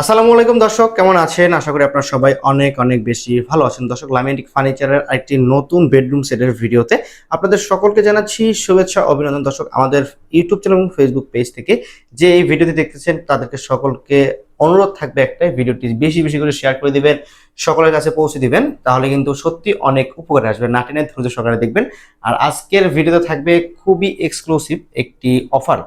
আসসালামু আলাইকুম দর্শক, কেমন আছেন? আশা করি আপনারা সবাই অনেক অনেক বেশি ভালো আছেন। দর্শক লামেন্টিক ফার্নিচারের একটি নতুন বেডরুম সেটের ভিডিওতে আপনাদের সকলকে জানাচ্ছি শুভেচ্ছা, অভিনন্দন। দর্শক, আমাদের ইউটিউব চ্যানেল এবং ফেসবুক পেজ থেকে যে এই ভিডিওটি দেখতেছেন, তাদেরকে সকলকে অনুরোধ থাকবে একটাই ভিডিওটি বেশি বেশি করে শেয়ার করে দিবেন, সকলের কাছে পৌঁছে দিবেন, তাহলে কিন্তু সত্যি অনেক উপকারে আসবে। না টেনে ধৈর্য সহকারে দেখবেন। আর আজকের ভিডিওতে থাকবে খুবই এক্সক্লুসিভ একটি অফার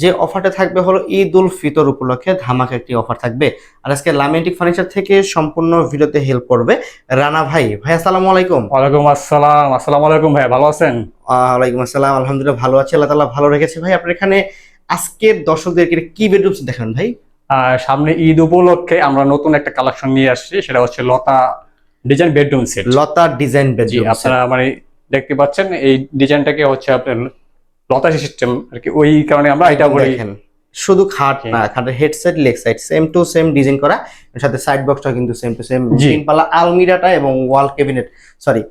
যে অফারটা থাকবে হলো ঈদ উল ফিতর উপলক্ষে ধামাকা একটি অফার থাকবে। আর আজকে লামিয়াটিক ফার্নিচার থেকে সম্পূর্ণ ভিডিওতে হেল্প করবে রানা ভাই। ভাই আসসালামু আলাইকুম। ওয়ালাইকুম আসসালাম। আসসালামু আলাইকুম ভাই ভালো আছেন? ওয়ালাইকুম আসসালাম আলহামদুলিল্লাহ ভালো আছি। আল্লাহ তাআলা ভালো রেখেছে। ভাই আপনার এখানে আজকের দর্শকদেরকে কি বেডরুমস দেখান ভাই? সামনে ঈদ উপলক্ষে আমরা নতুন একটা কালেকশন নিয়ে আসছি সেটা হচ্ছে লতা ডিজাইন বেডরুম সেট লতা ডিজাইন বেডরুম আপনারা মানে দেখতে পাচ্ছেন এই ডিজাইনটাকে হচ্ছে আপনার লতা সিস্টেম আর কি। ওই কারণে আমরা এটা বলি। শুধু খাট না খাটের head side leg side same to same design করা। এর সাথে সাইড বক্সটা কিন্তু সেম টু সেম জি। তিন পাল্লা আলমিরাটা এবং ওয়াল ক্যাবিনেট সরি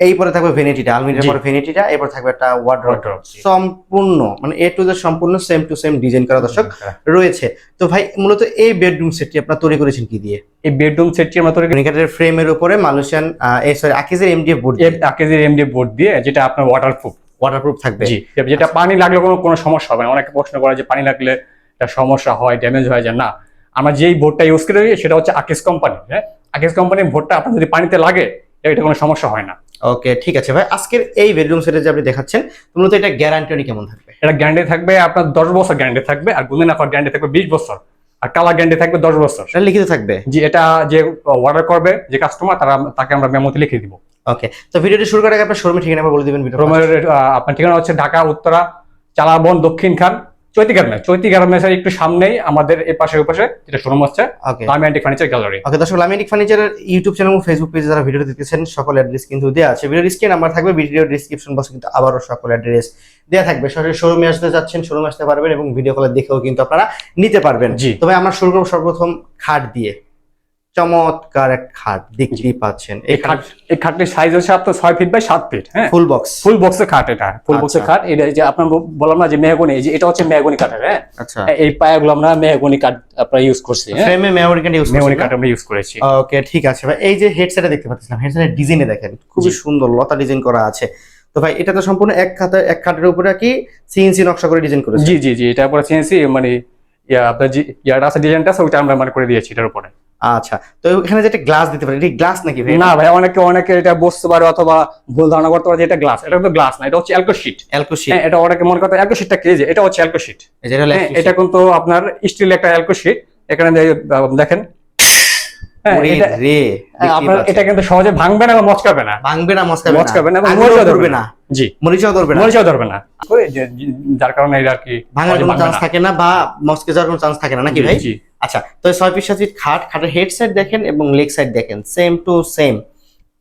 এই পরে থাকবে ভেনিটিটা আলমিরার। পরে ভেনিটিটা এরপর থাকবে একটা ওয়ার্ড্রপ সম্পূর্ণ মানে এ টু জেড সম্পূর্ণ সেম টু সেম ডিজাইন করা দর্শক হ্যাঁ। রয়েছে। তো ভাই মূলত এই বেডরুম সেটটি আপনারা তৈরি করেছেন কি দিয়ে? এই বেডরুম সেটটি আমরা তৈরি করি ভেনিকাটের ফ্রেমের উপরে মালয়েশিয়ান এই সরি আকিজের এমডিএফ বোর্ড আকেজের এমডি বোর্ড দিয়ে। যেটা আপনার ওয়াটারপ্রুফ ওয়াটারপ্রুফ থাকবে। জি যেটা পানি লাগলে কোনো কোনো সমস্যা হবে না। অনেকে প্রশ্ন করে যে পানি লাগলে একটা সমস্যা হয় ড্যামেজ হয়ে যায়। না আমরা যেই বোর্ডটা ইউজ করে সেটা হচ্ছে আকিস কোম্পানি হ্যাঁ? আকিস কোম্পানির বোর্ডটা আপনার যদি পানিতে লাগে এটা কোনো সমস্যা হয় না। ওকে ঠিক আছে ভাই। আজকের এই বেডরুম সেটে যে আপনি দেখাচ্ছেন তো মূলত এটা গ্যারান্টি কেমন থাকবে? এটা গ্যারান্টি থাকবে আপনার দশ বছর গ্যারান্টি থাকবে আর গুলিন আফার গ্যারান্টি থাকবে বিশ বছর। আর কালার গ্যারান্টি থাকবে দশ বছর। এটা লিখিত থাকবে? যে এটা যে অর্ডার করবে যে কাস্টমার তারা তাকে আমরা মেমোতে লিখে দিব। ওকে তো ভিডিওটি শুরু করার আগে আপনার শোরুমের ঠিকানা বলে দিবেন আপনার ঠিকানা হচ্ছে ঢাকা উত্তরা চালাবন দক্ষিণ খান চৈতি গার্মেন্টস চৈতি গার্মেন্টসের একটু সামনেই আমাদের এই পাশে পাশে যেটা শোরুম হচ্ছে ওকে লামি ফার্নিচার গ্যালারি ওকে দর্শক লামিনিক ফার্নিচারের ইউটিউব চ্যানেল এবং ফেসবুক পেজে যারা ভিডিও দেখতেছেন সকল অ্যাড্রেস কিন্তু দেওয়া আছে। ভিডিও স্ক্রিন নাম্বার থাকবে ভিডিও ডিসক্রিপশন বক্সে কিন্তু আবারও সকল অ্যাড্রেস দেওয়া থাকবে। সরাসরি শোরুমে আসতে যাচ্ছেন শোরুমে আসতে পারবেন এবং ভিডিও কলে দেখেও কিন্তু আপনারা নিতে পারবেন। জি। তবে আমরা শুরু করব সর্বপ্রথম খাট দিয়ে। চমৎকার এক খাট দেখতেই পাচ্ছেন। এই খাট এই খাটটির সাইজ হচ্ছে আপনার ছয় ফিট বাই সাত ফিট হ্যাঁ? ফুল বক্স ফুল বক্সের খাট এটা ফুল বক্সের আচ্ছা। খাট। এটা যে আপনার বললাম না যে মেহগনি এই যে এটা হচ্ছে মেহগনি কাঠের হ্যাঁ? আচ্ছা। এই পায়াগুলো আমরা মেহগনি কাঠ আপনার ইউজ করছি হ্যাঁ? ফ্রেমে মেমোরি কার্ড ইউজ মেহগনি কাঠ আমরা ইউজ করেছি। ওকে ঠিক আছে ভাই। এই যে হেডসেটটা দেখতে পাচ্ছিলাম হেডসেটের ডিজাইনে দেখেন খুবই সুন্দর লতা ডিজাইন করা আছে। তো ভাই এটা তো সম্পূর্ণ এক খাতে এক খাটের উপরে কি সিএনসি নকশা করে ডিজাইন করেছে জি জি জি এটা পরে চেঞ্জছি মানে ইয়া আপনার যে ইয়াটা আছে ডিজাইনটা আছে ওইটা আমরা মানে করে দিয়েছি এটার উপরে। আচ্ছা তো এখানে যেটা গ্লাস দিতে পারে এটা গ্লাস নাকি ভাই? না ভাই অনেকে অনেকে এটা বসতে পারে অথবা ভুল ধারণা করতে পারে যে এটা গ্লাস এটা কিন্তু গ্লাস না এটা হচ্ছে অ্যালকো শিট অ্যালকো শীট হ্যাঁ এটা অনেকে মনে করতে অ্যালকো শিটটা কি যে এটা হচ্ছে অ্যালকো শিট যেটা হলো হ্যাঁ এটা কিন্তু আপনার স্টিল একটা অ্যালকো শিট এখানে দেখেন। হ্যাঁ এটা হ্যাঁ, আপনার এটা কিন্তু সহজে ভাঙবে না মচকাবে না। ভাঙবে না মচকাবে না। আগুনও ধরবে না। জি। মরিচাও ধরবে না। মরিচাও ধরবে না। যে- যে- যার কারণে এটা আর কি ভাঙার কোনো চান্স থাকে না বা মস্কে যাওয়ার কোনো চান্স থাকে না নাকি ভাই? জি। আচ্ছা তো ছয় পিস সাত খাট খাটের হেড সাইড দেখেন এবং লেগ সাইড দেখেন সেম টু সেম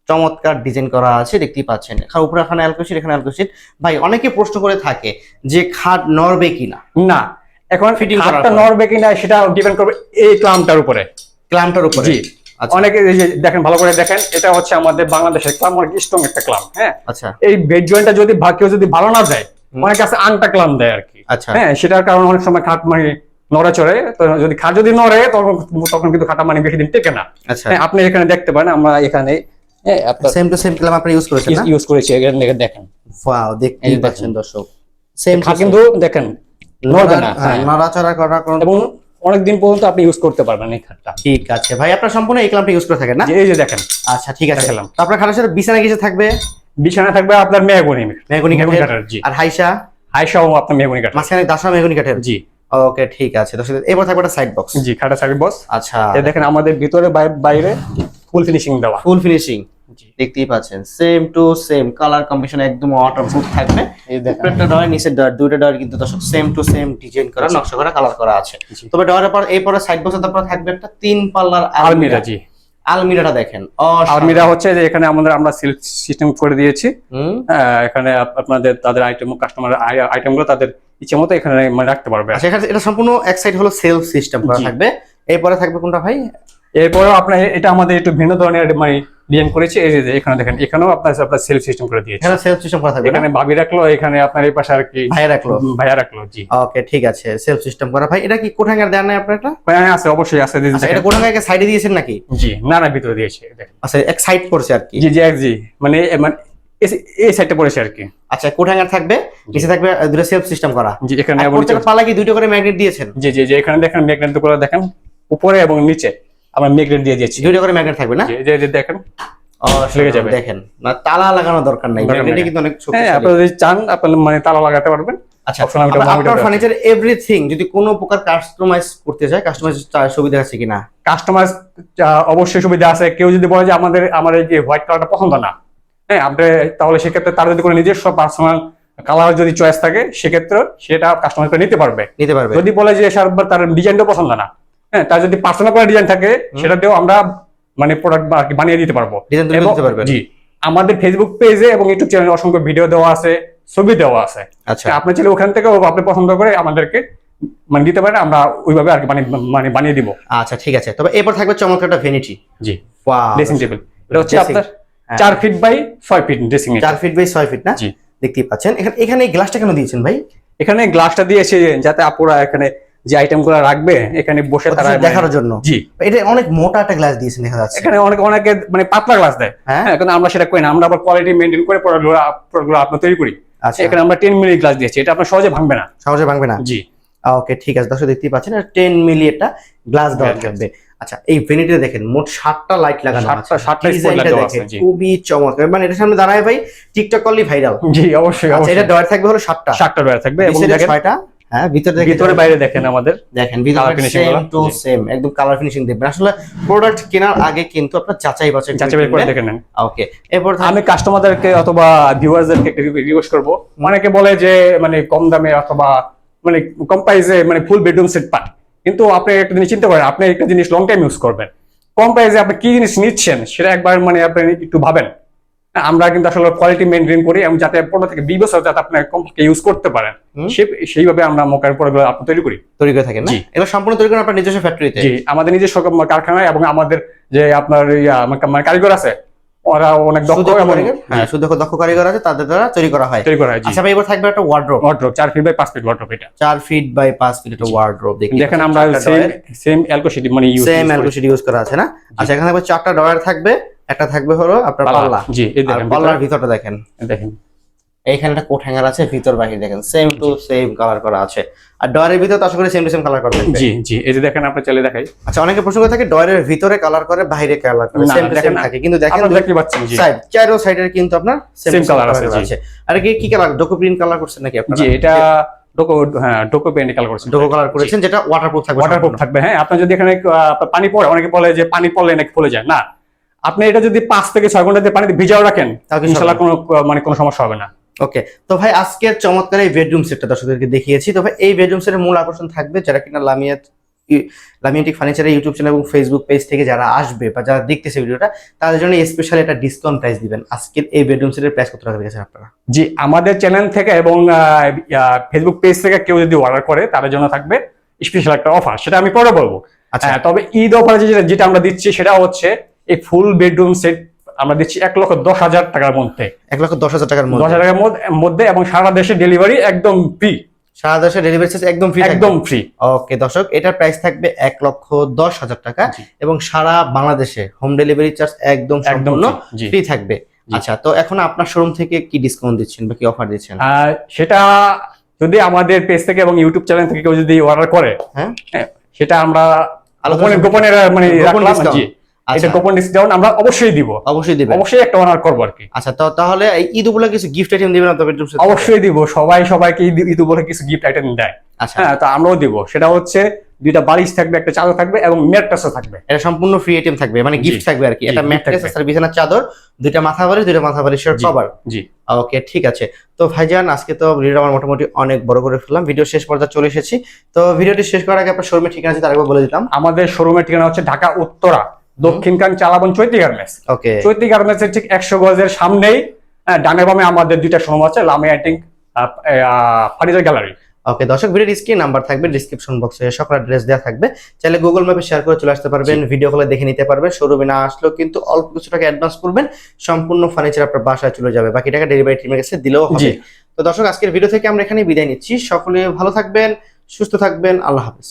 চমৎকার ডিজাইন করা আছে দেখতেই পাচ্ছেন। এখানে উপরে এখানে অ্যালকোশিট এখানে অ্যালকোশিট ভাই অনেকে প্রশ্ন করে থাকে যে খাট নড়বে কিনা। না এখন ফিটিং খাটটা। নড়বে কিনা সেটা ডিপেন্ড করবে এই ক্লামটার উপরে। ক্লামটার উপরে। জি। আচ্ছা। অনেকে এই যে দেখেন ভালো করে দেখেন এটা হচ্ছে আমাদের বাংলাদেশের ক্লাম অনেক স্ট্রং একটা ক্লাম হ্যাঁ? আচ্ছা। এই বেড জয়েন্টটা যদি কেউ যদি ভালো না দেয় হুম। অনেক কাছে আংটা ক্লাম দেয় আর কি। আচ্ছা। হ্যাঁ সেটার কারণে অনেক সময় খাট মানে নড়ে চড়ে তো যদি খাট যদি নড়ে তখন তখন কিন্তু খাটা মানে বেশি দিন টেকে না। আচ্ছা। হ্যাঁ, আপনি এখানে দেখতে পারেন আমরা এখানে সেম টু সেম ক্লাম আপনি ইউজ করেছেন না? ইউজ করেছি এখানে দেখেন। ওয়াও দেখতেই পাচ্ছেন দর্শক। সেম খাট কিন্তু দেখেন নড়বে না হ্যাঁ। নড়াচড়া করার এবং অনেকদিন পর্যন্ত আপনি ইউজ করতে পারবেন এই খাটটা। ঠিক আছে। ভাই আপনার সম্পূর্ণ এই ক্লামটা ইউজ করে থাকেন না? এই যে দেখেন। আচ্ছা ঠিক আছে। তো আপনার খাটের সাথে বিছানা কিছু থাকবে? বিছানা থাকবে আপনার মেহগনি মেহগনি কাঠের। আর হাইসা? হাইসাও আপনার মেহগনি কাঠের। মাঝখানে দাসা মেহগনি কাঠের? জি। ওকে ঠিক আছে। দর্শক এবার থাকবে একটা সাইড বক্স জি খাটা সাইড বক্স আচ্ছা। এই দেখেন আমাদের ভিতরে বাই- বাইরে ফুল ফিনিশিং দেওয়া। ফুল ফিনিশিং জি। দেখতেই পাচ্ছেন। Same to same colour combination একদম ওয়াটারপ্রুফ থাকবে। এই দেখেন। উপরেরটা ডয়ার নিচের ডয়ার দুইটা ডয়ার কিন্তু দর্শক সেম টু সেম ডিজাইন করা। নকশা করা কালার করা আছে। তবে ডয়ারের পর এই পরে সাইড বক্সের তারপর থাকবে একটা তিন পাল্লার আলমিরা। জি। আলমিরাটা দেখেন আলমিরা হচ্ছে যে এখানে আমাদের আমরা সিল্ক সিস্টেম করে দিয়েছি। এখানে আপনাদের তাদের আইটেম কাস্টমার আইটেমগুলো তাদের ইচ্ছে মতো এখানে মানে রাখতে পারবে। আচ্ছা এটা সম্পূর্ণ এক সাইড হলো সেলফ সিস্টেম করা থাকবে। এরপরে থাকবে কোনটা ভাই? এরপরেও আপনার এটা আমাদের একটু ভিন্ন ধরনের মানে ডিজাইন করেছি। এই যে এখানে দেখেন এখানেও আপনার আপনার সেলফ সিস্টেম করে দিয়েছে। এখানে সেলফ সিস্টেম করা থাকবে এখানে ভাবি রাখল এখানে আপনার এই পাশে আর কি ভাইয়া রাখল? ভাইয়া রাখল জি। ওকে ঠিক আছে সেলফ সিস্টেম করা। ভাই এটা কি কোঠাঙ্গার দেন নাই আপনার? এটা হ্যাঁ আছে অবশ্যই আছে আচ্ছা এটা। কোঠাঙ্গাকে সাইডে দিয়েছেন নাকি? জি না না ভিতরে দিয়েছে দেখেন। আচ্ছা এক সাইড পড়ছে আর কি। জি জি এক জি মানে মানে এই- সাইডটা পড়েছে আর কি। আচ্ছা কোঠাঙ্গার থাকবে নিচে থাকবে দুটো সেলফ সিস্টেম করা। জি এখানে প্রত্যেকটা পালা কি দুটো করে ম্যাগনেট দিয়েছেন? জি জি জি এখানে দেখেন ম্যাগনেট করে দেখেন উপরে এবং নিচে। আমরা ম্যাগনেট দিয়ে দিয়েছি। দুটো করে ম্যাগনেট থাকবে না? যে যে দেখেন। যাবে। দেখেন। না তালা লাগানো দরকার নাই। ম্যাগনেটে কিন্তু অনেক হ্যাঁ আপনারা যদি চান আপনারা মানে তালা লাগাতে পারবেন। আচ্ছা আপনার ফার্নিচার এভরিথিং যদি কোনো প্রকার কাস্টমাইজ করতে চায় কাস্টমাইজ সুবিধা আছে কিনা? কাস্টমার অবশ্যই সুবিধা আছে। কেউ যদি বলে যে আমাদের আমার এই যে হোয়াইট কালারটা পছন্দ না হ্যাঁ আপনি তাহলে সেক্ষেত্রে তার যদি কোনো নিজস্ব পার্সোনাল কালার যদি চয়েস থাকে সেক্ষেত্রে সেটা কাস্টমার করে নিতে পারবে। নিতে পারবে। যদি বলে যে স্যার তার ডিজাইনটা পছন্দ না হ্যাঁ তার যদি পার্সোনাল কোনো ডিজাইন থাকে সেটাতেও আমরা মানে প্রোডাক্ট বানিয়ে দিতে পারব। জি আমাদের ফেসবুক পেজে এবং ইউটিউব চ্যানেলে অসংখ্য ভিডিও দেওয়া আছে ছবি দেওয়া আছে। আচ্ছা। আপনি চাইলে ওখান থেকে আপনি পছন্দ করে আমাদেরকে মানে দিতে পারেন আমরা ওইভাবে আর কি বানিয়ে মানে বানিয়ে দিব। আচ্ছা ঠিক আছে। তবে এরপর থাকবে চমৎকার একটা ভেনিটি জি। ওয়াও ড্রেসিং টেবিল এটা হচ্ছে আপনার হ্যাঁ। চার ফিট বাই ছয় ফিট ড্রেসিং চার ফিট বাই ছয় ফিট না? জি। দেখতেই পাচ্ছেন। এখানে এখানে গ্লাসটা কেন দিয়েছেন ভাই? এখানে গ্লাসটা দিয়েছে যাতে আপুরা এখানে যে আইটেমগুলো রাখবে এখানে বসে তারা মানে- দেখার জন্য। জি। এটা অনেক মোটা একটা গ্লাস দিয়েছেন দেখা যাচ্ছে। এখানে অনেক অনেকে মানে পাতলা গ্লাস দেয়। হ্যাঁ? হ্যাঁ কিন্তু আমরা সেটা করি না। আমরা আবার কোয়ালিটি মেনটেন করে প্রোডাক্টগুলো প্রোডাক্টগুলো আপনার তৈরি করি। আচ্ছা। এখানে আমরা টেন মিলি গ্লাস দিয়েছি। এটা আপনার সহজে ভাঙবে না। সহজে ভাঙবে না? জি। ওকে ঠিক আছে। দর্শক দেখতেই পাচ্ছেন টেন মিলি একটা গ্লাস দেওয়া থাকবে আচ্ছা এই ভেনিটিতে দেখেন মোট সাতটা লাইট লাগানো আছে। সাতটা দেখেন খুবই চমৎকার। মানে এটার সামনে দাঁড়ায় ভাই টিকটক করলেই ভাইরাল জি অবশ্যই আচ্ছা এটা দেওয়ার থাকবে হলো সাতটা। সাতটা রয়ে থাকবে এবং দেখেন ছয়টা। হ্যাঁ ভিতরে ভিতরে বাইরে দেখেন আমাদের। দেখেন ভিতরে সেম টু সেম একদম কালার ফিনিশিং আসলে প্রোডাক্ট কেনার আগে কিন্তু আপনার যাচাই বাছাই যাচাই করে দেখে নেন। ওকে এরপর থাকবে- আমি কাস্টমারদেরকে অথবা ভিউয়ারদেরকে একটা রিকোয়েস্ট করব। অনেকে বলে যে মানে কম দামে অথবা মানে কম প্রাইসে মানে ফুল বেডরুম সেট পান। কিন্তু আপনি একটা জিনিস চিন্তা করেন আপনি একটা জিনিস লং টাইম ইউজ করবেন। কম প্রাইসে আপনি কি জিনিস নিচ্ছেন সেটা একবার মানে আপনি একটু ভাবেন। আমরা কিন্তু আসলে কোয়ালিটি মেনটেন করি এবং যাতে পনেরো থেকে বিশ বছর যাতে আপনি কমপ্লিটে ইউজ করতে পারেন সেইভাবে আমরা মোকার প্রোডাক্ট আপনি তৈরি করি। তৈরি করে থাকেন। এগুলো সম্পূর্ণ তৈরি করেন আপনার নিজস্ব ফ্যাক্টরিতে জি আমাদের নিজস্ব কারখানায় এবং আমাদের যে আপনার মানে কারিগর আছে ওরা অনেক দক্ষ হ্যাঁ। সুদক্ষ দক্ষ কারিগর আছে তাদের দ্বারা তৈরি করা হয়। তৈরি করা হয় আচ্ছা ভাই এবার থাকবে একটা ওয়ার্ড্রোব ওয়ার্ড্রোব চার ফিট বাই পাঁচ ফিট ওয়ার্ড্রোব এটা। চার ফিট বাই পাঁচ ফিট একটা ওয়ার্ড্রোব দেখি। দেখেন আমরা সেম সেম মানে ইউজ সেম অ্যালকোশিট ইউজ করা। আছে না? আচ্ছা এখানে থাকবে চারটা ডয়ার থাকবে। একটা থাকবে হলো আপনার পাল্লা। জি এই দেখেন পাল্লার ভিতরটা দেখেন। দেখেন। এইখানে একটা কোট হ্যাঙ্গার আছে ভিতর বাহির দেখেন সেম টু সেম কালার করা আছে। আর ডয়ারের ভিতর তো আশা করি সেম টু সেম কালার করা থাকবে। জি জি এই যে দেখেন আপনি চলে দেখাই। আচ্ছা অনেকে প্রশ্ন করে থাকে ডয়ারের ভিতরে কালার করে বাইরে কালার করে। সেম দেখেন থাকে কিন্তু দেখেন আপনারা দেখতে পাচ্ছেন জি। সাইড চারো সাইডের কিন্তু আপনার সেম colour আছে, জি। আর কি কি কালার ডোকো প্রিন্ট কালার করছেন নাকি আপনারা? জি এটা ডোকো হ্যাঁ ডোকো কালার করছেন। ডোকো কালার করেছেন যেটা ওয়াটারপ্রুফ থাকবে ওয়াটারপ্রুফ থাকবে হ্যাঁ আপনার যদি এখানে পানি পড়ে অনেকে বলে যে পানি পড়লে নাকি ফুলে যায়। না আপনি এটা যদি পাঁচ থেকে ছয় ঘণ্টা দিয়ে পানিতে ভিজাও রাখেন ইনশাল্লাহ কোনো মানে কোনো সমস্যা হবে না। ওকে তো ভাই আজকের চমৎকার এই বেডরুম সেটটা দর্শকদেরকে দেখিয়েছি। তো ভাই এই বেডরুম সেটের মূল আকর্ষণ থাকবে যারা কিনা লামিয়াত লামিয়াটিক ফার্নিচারের ইউটিউব চ্যানেল এবং ফেসবুক পেজ থেকে যারা আসবে বা যারা দেখতেছে ভিডিওটা তাদের জন্য স্পেশাল একটা ডিসকাউন্ট প্রাইস দিবেন। আজকের এই বেডরুম সেটের প্রাইস কত টাকা রেখেছেন আপনারা? জি আমাদের চ্যানেল থেকে এবং ফেসবুক পেজ থেকে কেউ যদি অর্ডার করে তাদের জন্য থাকবে স্পেশাল একটা অফার সেটা আমি পরে বলব। আচ্ছা। হ্যাঁ, তবে ঈদ অফার যেটা যেটা আমরা দিচ্ছি সেটা হচ্ছে এই ফুল বেডরুম সেট আমরা দিচ্ছি এক লক্ষ দশ হাজার টাকার মধ্যে। এক লক্ষ দশ হাজার টাকার দশ মধ্যে হাজার টাকার মধ্যে- এবং সারা দেশে ডেলিভারি একদম ফ্রি সারা দেশে ডেলিভারি চার্জ একদম ফ্রি একদম ফ্রি ওকে দর্শক এটার প্রাইস থাকবে এক লক্ষ দশ হাজার টাকা এবং সারা বাংলাদেশে হোম ডেলিভারি চার্জ একদম সম্পূর্ণ ফ্রি থাকবে। আচ্ছা তো এখন আপনার শোরুম থেকে কি ডিসকাউন্ট দিচ্ছেন বা কি অফার দিচ্ছেন? সেটা যদি আমাদের পেজ থেকে এবং ইউটিউব চ্যানেল থেকে কেউ যদি অর্ডার করে হ্যাঁ। হ্যাঁ, সেটা আমরা গোপনে মানে রাখলাম এটা গোপন ডিসকাউন্ট আমরা অবশ্যই দিব। অবশ্যই দিবেন। অবশ্যই একটা অনার করব আর কি। আচ্ছা তো তাহলে ঈদ উপলক্ষে কিছু গিফট আইটেম দিবেন আপনার বেডরুম অবশ্যই দিব। সবাই সবাইকে ঈদ- বলে কিছু গিফট আইটেম দেয়। আচ্ছা। হ্যাঁ তো আমরাও দিব। সেটা হচ্ছে দুইটা বালিশ থাকবে একটা চাদর থাকবে এবং ম্যাট্রেসও থাকবে। এটা সম্পূর্ণ ফ্রি আইটেম থাকবে মানে গিফট থাকবে আর কি। এটা ম্যাট্রেস আর বিছানার চাদর দুইটা মাথা বালিশ দুইটা মাথা বালিশের। কভার। জি। ওকে ঠিক আছে। তো ভাইজান আজকে তো ভিডিওটা আমার মোটামুটি অনেক বড় করে ফেললাম। ভিডিও শেষ পর্যায়ে চলে এসেছি। তো ভিডিওটি শেষ করার আগে আপনার শোরুমের ঠিকানা আছে তার একবার বলে দিতাম। আমাদের শোরুমের ঠিকানা হচ্ছে Dhaka Uttara. Dakshinkhan Chalaban Chaiti garments. Okay. Chaiti garments এর ঠিক একশো গজের সামনেই ডানে বামে আমাদের দুইটা শোরুম আছে লামিয়া টিং ফার্নিচার গ্যালারি। ওকে দর্শক ভিডিওর স্ক্রিন নাম্বার থাকবে ডিসক্রিপশন বক্সে সকল অ্যাড্রেস দেওয়া থাকবে। চাইলে গুগল ম্যাপে শেয়ার করে চলে আসতে পারবেন ভিডিও কলে দেখে নিতে পারবেন শোরুমে না আসলেও কিন্তু অল্প কিছু টাকা অ্যাডভান্স করবেন সম্পূর্ণ ফার্নিচার আপনার বাসায় চলে যাবে বাকি টাকা ডেলিভারি টিমের কাছে দিলেও হবে। তো দর্শক আজকের ভিডিও থেকে আমরা এখানে বিদায় নিচ্ছি। সকলে ভালো থাকবেন সুস্থ থাকবেন আল্লাহ হাফেজ।